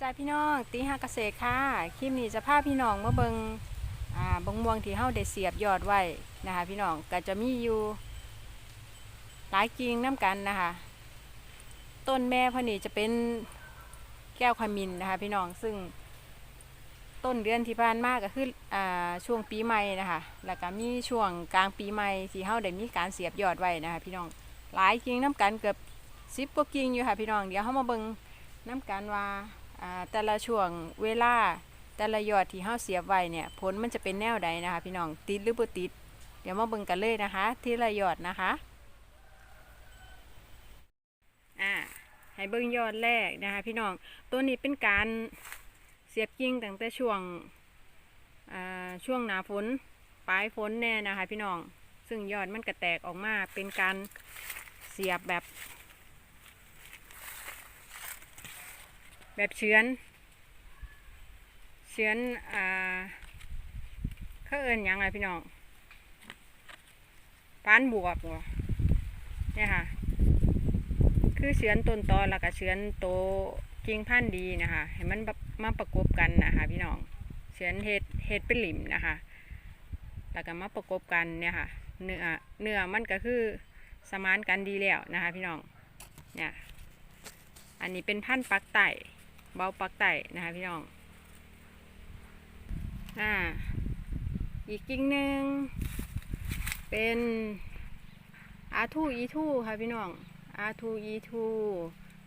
จ้าพี่น้องตีห้าเกษตรค่ะคลิปนี้จะพาพี่น้องมาเบิงอ่าบงม่วงที่เฮาได้เสียบยอดไว้นะคะพี่น้องก็จะมีอยู่ หลายกิ่งน้ำกันนะคะ ต้นแม่พอนี่จะเป็นแก้วขมินนะคะ พี่น้องซึ่งต้นเดือนที่ผ่านมาก็คืออ่าช่วงปีใหม่นะคะแล้วก็มีช่วงกลางปีใหม่ที่เฮาได้มีการเสียบยอดไว้นะคะ พี่น้องหลายกิ่งน้ำกันเกือบสิบกว่ากิ่งอยู่ค่ะพี่น้องเดี๋ยวเฮามาเบิงน้ำกันว่า แต่ละช่วงเวลาแต่ละยอดที่เฮาเสียบไว้เนี่ยผลมันจะเป็นแนวใดนะคะพี่น้องติดหรือบ่ติด เดี๋ยวมาเบิ่งกันเลยนะคะ ทีละยอดนะคะอ่าให้เบิ่งยอดแรกนะคะพี่น้องตัวนี้เป็นการเสียบกิ่งตั้งแต่ช่วงอ่าช่วงหนาฝนปลายฝนแน่นะคะพี่น้อง ซึ่งยอดมันกระแตกออกมาเป็นการเสียบแบบ แบบเชื้อนเชื้อนอ่าเขาเอินหยังไงพี่น้องปานบวบเนี่ยค่ะ คือเชื้อนต้นตอแล้วก็เชื้อนโตกิ่งพันธุ์ดีนะคะให้มันแบบมาประกบกันนะคะพี่น้องเชื้อนเห็ดเห็ดเป็นหลิมนะคะแล้วก็มาประกบกันเนี่ยค่ะ เนื้อเนื้อมันก็คือสมานกันดีแล้วนะคะ พี่น้องเนี่ยอันนี้เป็นพันธุ์ปักไต่ เบาปักไต่นะคะพี่น้องอ่าอีกกิ่งหนึ่งเป็นอาทูอีทูค่ะพี่น้องอาทูอีทู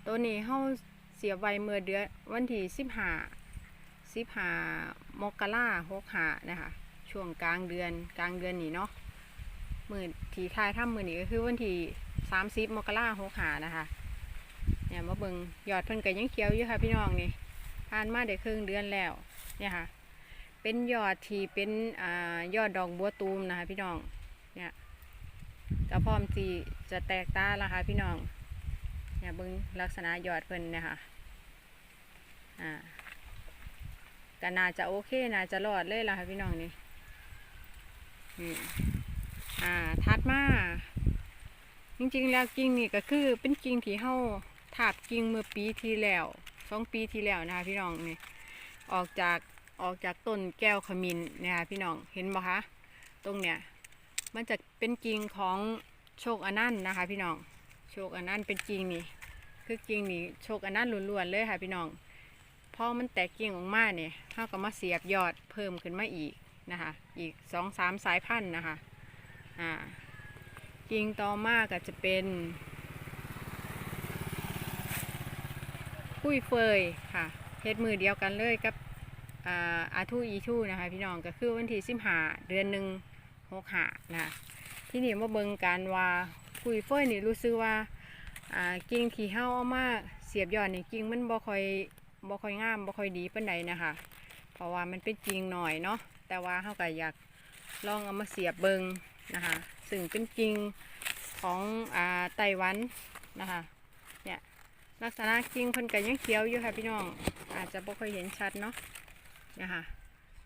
ตัวนี้เฮาเสียไว้เมื่อเดือนวันที่สิบห้าสิบห้ามกราหกหานะคะช่วงกลางเดือนกลางเดือนนี้เนาะมือที่ทายถ้ำมือนี้ก็คือวันที่สามสิบมกราหกหานะคะ เนี่ยมาเบิ่งยอดเพิ่นก็ยังเขียวอยู่ค่ะพี่น้องนี่ผ่านมาได้ครึ่งเดือนแล้วเนี่ยค่ะ เป็นยอดที่เป็นอ่ายอดดอกบัวตูมนะคะพี่น้องเนี่ยก็พร้อมที่จะแตกตาแล้วค่ะพี่น้องเนี่ยเบิ่งลักษณะยอดเพิ่นเนี่ยค่ะอ่าก็น่าจะโอเคน่าจะรอดเลยล่ะค่ะพี่น้องนี่อืมอ่าถัดมาจริงๆแล้วกิ่งนี่ก็คือเป็นกิ่งที่เฮา ถาบกิ่งเมื่อปีที่แล้วสองปีที่แล้วนะคะพี่น้องนี่ออกจากออกจากต้นแก้วขมิ้นนี่ยค่ะพี่น้องเห็นบ่คะตรงเนี้ยมันจะเป็นกิ่งของโชคอนันต์นะคะ พี่น้องโชคอนันต์เป็นกิ่งนี่คือกิ่งนี่โชคอนันต์ล้วนๆเลยค่ะพี่น้องพอมันแตกกิ่งออกมาเนี่ยเฮาก็มาเสียบยอดเพิ่มขึ้นมาอีกนะคะ อีกสองสามสายพันธุ์นะคะอ่ากิ่งต่อมาก็จะเป็น ปุ้ยเฟยค่ะเฮ็ดมือเดียวกันเลยกับอาทูอีทูนะคะพี่น้องก็คือวันที่สิบหาเดือนหนึ่งหกหานะที่นี่มาเบิงการว่าปุ้ยเฟยนี่รู้สึกว่าากิ่งที่เฮาเอามาเสียบยอดนี่กิ่งมันบ่ค่อยบ่ค่อยงามบ่ค่อยดีปานใดนะคะเพราะว่ามันเป็นกิ่งหน่อยเนาะแต่ว่าเฮาก็อยากลองเอามาเสียบเบิงนะคะซึ่งเป็นกิ่งของอไต้หวันนะคะ ลักษณะกิ่งเพิ่นก็ยังเขียวอยู่ค่ะพี่น้อง อาจจะบ่ค่อยเห็นชัดเนาะนะคะ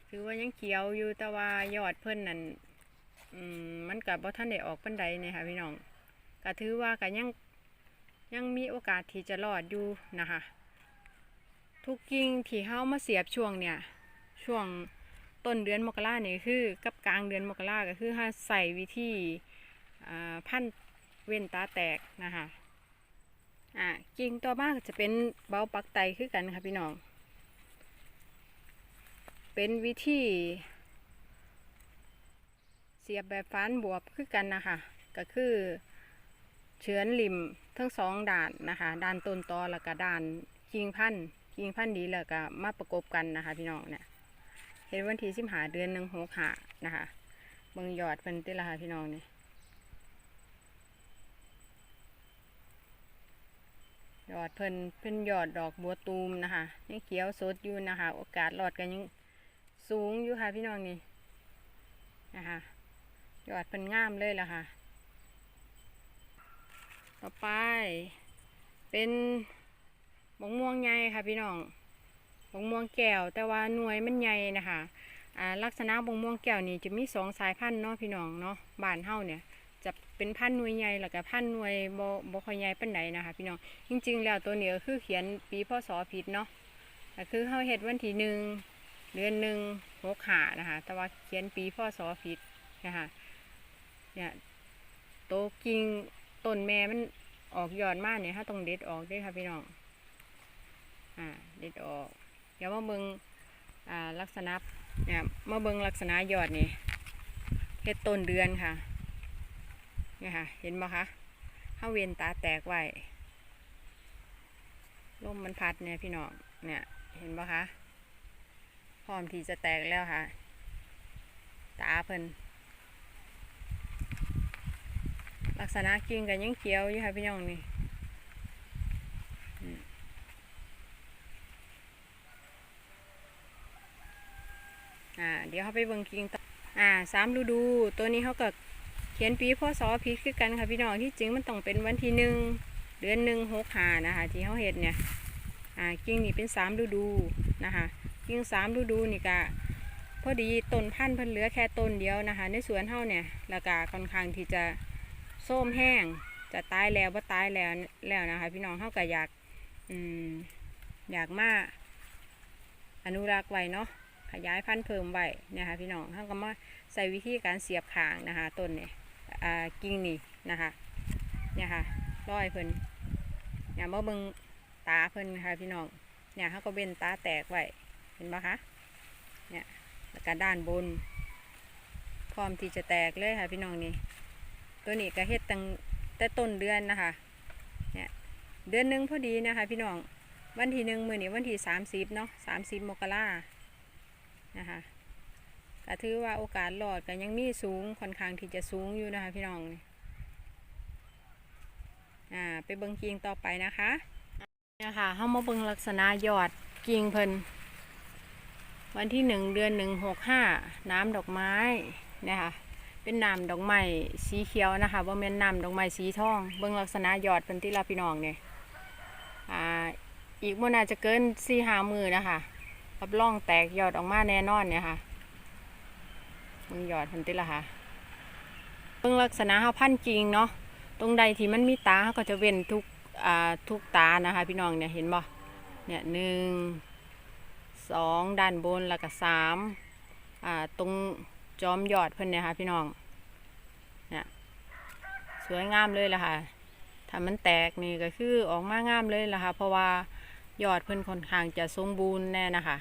ถือว่ายังเขียวอยู่แต่ว่ายอดเพิ่นนั่นอืมมันก็บ่ทันได้ออกปานใดเนี่ยค่ะพี่น้องก็ถือว่าก็ยังยังมีโอกาสที่จะรอดอยู่นะคะทุกกิ่งที่เฮามาเสียบช่วงเนี่ยช่วงต้นเดือนมกราเนี่ยคือ กับกลางเดือนมกราก็คือถ้าใส่วิธีอ่าพันเว้นตาแตกนะคะ อ่ากิ่งต่อมากจะเป็นเบาปักไตคือกันค่ะพี่น้อง เป็นวิธีเสียบแบบฟันบวบคือกันนะคะ ก็คือเฉือนริมทั้งสองด่านนะคะด้านต้นตอแล้วก็ด้านกิ่งพันกิ่งพันดีแล้วก็มาประกบกันนะคะ พี่น้องเนี่ยเห็นวันที่สิบหาเดือนหนึ่งหกหานะคะเบิ่งยอดเป็นติละค่ะพี่น้องเนี่ย ยอดเพิ่นเป็นยอดดอกบัวตูมนะคะยังเขียวสดอยู่นะคะ โอกาสรอดกันยังสูงอยู่ค่ะพี่น้องนี่นะคะยอดเพิ่นงามเลยล่ะค่ะ ต่อไป เป็นบงม่วงใหญ่ค่ะพี่น้องบงม่วงแก้วแต่ว่าหน่วยมันใหญ่นะคะลักษณะบงม่วงแก้วนี่จะมีสองสายพันธุ์เนาะพี่น้องเนาะบานเฮาเนี่ย จะเป็นพันหน่วยใหญ่แล้วก็พันหน่วยบ่บ่ค่อยใหญ่ปานใดนะคะ พี่น้องจริง ๆ แล้วตัวนี้ก็คือเขียนปีพศผิดเนาะก็คือเขาเฮ็ดวันที่หนึ่งเดือนหนึ่งหกหานะคะ แต่ว่าเขียนปีพ่อสอผิดนะคะเนี่ยโตกิ่งต้นแม่มันออกยอดมากเนี่ยถ้าต้องเด็ดออกด้วยค่ะพี่น้องอ่าเด็ดออก เดี๋ยวมาเบิงอ่าลักษณะเนี่ยมาเบิงลักษณะยอดนี่เฮ็ดต้นเดือนค่ะ นี่ค่ะ เห็นบ่คะเข้าเวียนตาแตกไว้ลมมันพัดเนี่ยพี่น้องเนี่ย เห็นปะคะพร้อมที่จะแตกแล้วค่ะ ตาเพิ่นลักษณะกิ่งกันยังเขียวอยู่ค่ะพี่น้องนี่อ่า เดี๋ยวเขาไปเบิ่งกิ่งต่ออ่าสามฤดู ตัวนี้เขาก็ เขียนปีพศผิดคือกันค่ะพี่น้องที่จริงมันต้องเป็นวันที่หนึ่งเดือนหนึ่งหกหานะคะ ที่เขาเห็ดเนี่ยอ่ากิ่งนี่เป็นสามฤดูนะคะกิ่งสามฤดูนี่ก็พอดีต้นพันธุ์เพิ่นเหลือแค่ต้นเดียวนะคะ ในสวนเฮาเนี่ยแล้วก็ค่อนข้างที่จะโส้มแห้งจะตายแล้วว่าตายแล้วแล้วนะคะ พี่น้องเฮาก็อยากอืมอยากมาอนุรักษ์ไว้เนาะขยายพันธุ์เพิ่มไว้เนะคะพี่น้องเฮาก็มาใส่วิธีการเสียบขางนะคะต้นเนี่ย กิ่งนี่นะคะเนี่ยค่ะร้อยเพิ่นเนี่ยเมาเบิ่งตาเพิ่นค่ะพี่น้องเนี่ยเขาก็เบ้นตาแตกไว้เห็นปะคะเนี่ยแล้วก็ด้านบน พร้อมที่จะแตกเลยค่ะพี่น้องนี่ตัวนี้ก็เฮ็ดตั้งแต่ต้นเดือนนะคะเนี่ยเดือนหนึ่งพอดีนะคะพี่น้องวันที่หนึ่งมือนี้วันที่สามสิบเนาะสามสิบมกรานะคะ ก็ถือว่าโอกาสรอดก็ยังมีสูงค่อนข้างที่จะสูงอยู่นะคะพี่น้องนี่อ่าไปเบิ่งกิ่งต่อไปนะคะเนี่ยค่ะเข้ามาเบิ่งลักษณะยอดกิ่งเพิ่นวันที่หนึ่งเดือนหนึ่งหกห้าน้ำดอกไม้เนี่ยค่ะเป็นน้ำดอกไม้สีเขียวนะคะว่าเป็นน้ำดอกไม้สีทอง เบิ่งลักษณะยอดเพิ่นที่ลาพี่น้องเนี่ยอ่าอีกมื่น่าจะเกินสี่ห้ามือนะคะรับรองแตกยอดออกมาแน่นอนเนี่ยค่ะ เบิ่งยอดเพิ่นทีละค่ะเบิ่งลักษณะเขาพันกิ่งเนาะตรงใดที่มันมีตาเขาก็จะเว้นทุกอ่าทุกตานะคะ พี่น้องเนี่ยเห็นบ่เนี่ยหนึ่งสองด้านบนแล้วก็สามอ่าตรงจอมยอดเพิ่นเนี่ยค่ะพี่น้องเนี่ยสวยงามเลยล่ะค่ะถ้ามันแตกนี่ก็คือออกมางามเลยล่ะค่ะเพราะว่ายอดเพิ่นค่อนข้างจะสมบูรณ์แน่นะคะ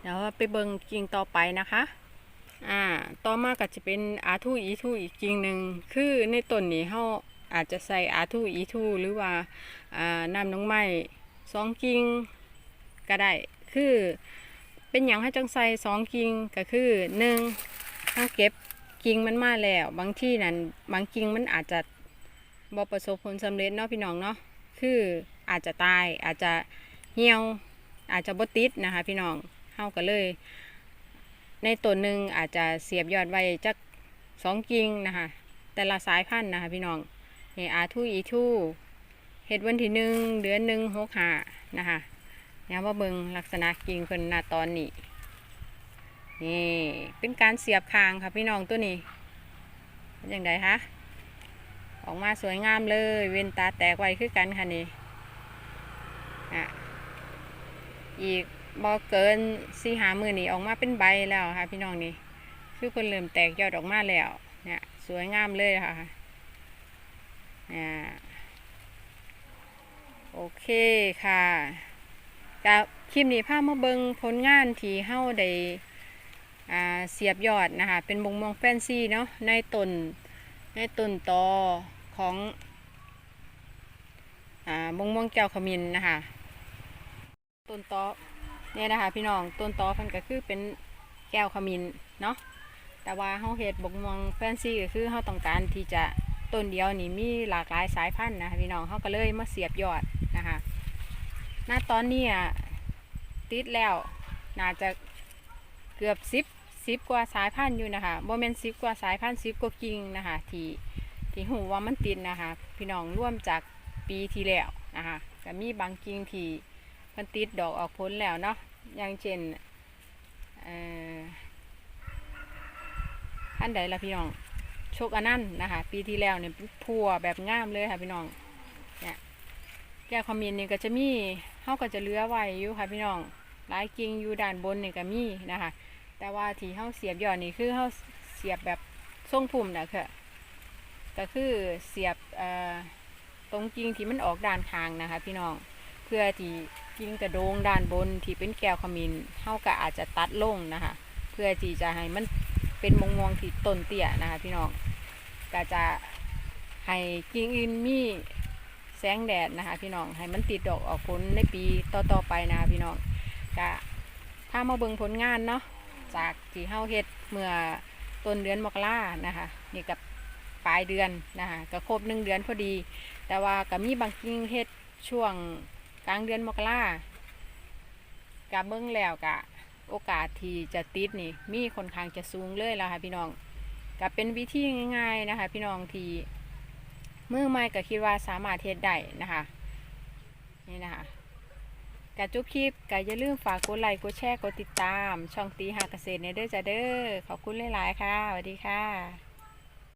เดี๋ยวไปเบิ่งกิ่งต่อไปนะคะ อ่าต่อมาก็จะเป็นอาทูอีทูอีกกิ่งหนึ่งคือในต้นนี้เฮาอาจจะใส่อาทูอีทูหรือว่าอ่าน้ำน้องไม้สองกิ่งก็ได้คือเป็นอย่างให้จังใส่สองกิ่งก็คือหนึ่งถ้าเก็บกิ่งมันมาแล้ว บางที่นั้นบางกิ่งมันอาจจะบ่ประสบผลสำเร็จเนาะพี่น้องเนาะคืออาจจะตายอาจจะเหี่ยวอาจจะบ่ติดนะคะพี่น้องเฮาก็เลย ในต้นหนึ่งอาจจะเสียบยอดไว้จักสองกิ่งนะคะ แต่ละสายพันธุ์นะคะพี่น้องนี่อาทูอีทูเฮ็ดวันที่หนึ่งเดือนหนึ่งหกหานะคะเนี่ยมาเบิงลักษณะกิ่งเพิ่นณตอนนี้นี่เป็นการเสียบคางค่ะพี่น้องตัวนี้เป็นอย่างไรคะออกมาสวยงามเลย เว้นตาแตกไว้คือกันค่ะนี่อะอีก บอเกินสี่หามือนี่ออกมาเป็นใบแล้วค่ะ พี่น้องนี่คือเพิ่นเริ่มแตกยอดออกมาแล้วเนี่ยสวยงามเลยค่ะอ่าโอเคค่ะกับคลิปนี้พามาเบิงผลงานที่เฮ้าได้เสียบยอดนะคะ เป็นบงมองแฟนซีเนาะในต้นในต้นตอของอบงมองแก้วขมิ้นนะคะต้นตอ เนี่ยนะคะ พี่น้องต้นตอมันก็คือเป็นแก้วขมิ้นเนาะแต่ว่าเฮาเฮ็ดบงมองแฟนซีก็คือเฮาต้องการที่จะต้นเดียวนี่มีหลากหลายสายพันธุ์นะคะพี่น้องเขาก็เลยมาเสียบยอดนะคะณตอนนี้อะติดแล้วน่าจะเกือบสิบสิบกว่าสายพันธุ์อยู่นะคะโมเมนสิบกว่าสายพันธุ์สิบกว่ากิ่งนะคะที่ที่หูว่ามันติดนะคะ พี่น้องร่วมจากปีที่แล้วนะคะก็มีบางกิ่งที่ มันติดดอกออกผลแล้วเนาะอย่างเช่นอันใดละพี่น้องโชคอันต์นนะคะปีที่แล้วเนี่ยพัวแบบงามเลยค่ะพี่น้องเนี่ยแก้วคอมมินนี่ก็จะมีเฮาก็จะเลือไว้อยู่ค่ะพี่น้องหลายกิ่งอยู่ด้านบนเนี่ยก็มีนะคะแต่ว่าที่เฮาเสียบยอดนี่คือเฮาเสียบแบบทรงพุ่มนะค่ะก็คือเสียบตรงกิ่งที่มันออกด้านข้างนะคะ พี่น้องเพื่อที่ กิ่งกระโดงด้านบนที่เป็นแก้วขมิ้นเฮาก็อาจจะตัดลงนะคะ เพื่อที่จะให้มันเป็นมงมวงที่ต้นเตี้ยนะคะพี่น้องก็จะให้กิ่งอื่นมีแสงแดดนะคะ พี่น้องให้มันติดดอกออกผลในปีต่อๆไปนะคะพี่น้องก็ถ้ามาเบิ่งผลงานเนาะจากที่เฮาเฮ็ดเมื่อต้นเดือนมกรานะคะนี่กับปลายเดือนนะคะก็ครบหนึ่งเดือนพอดี แต่ว่าก็มีบางกิ่งเฮ็ดช่วง กลางเดือนมกรากับเบิ่งแล้วกะโอกาสที่จะติดนี่ มีค่อนข้างจะสูงเลยแล้วค่ะพี่น้องก็เป็นวิธีง่ายๆนะคะ พี่น้องที่มือใหม่ก็คิดว่าสามารถเฮ็ดได้นะคะนี่นะคะกะจุบคลิปกะอย่าลืมฝากกดไลค์กดแชร์กดติดตาม ช่องตีหาเกษตรในเด้อจ้าเด้อขอบคุณหลายๆค่ะสวัสดีค่ะ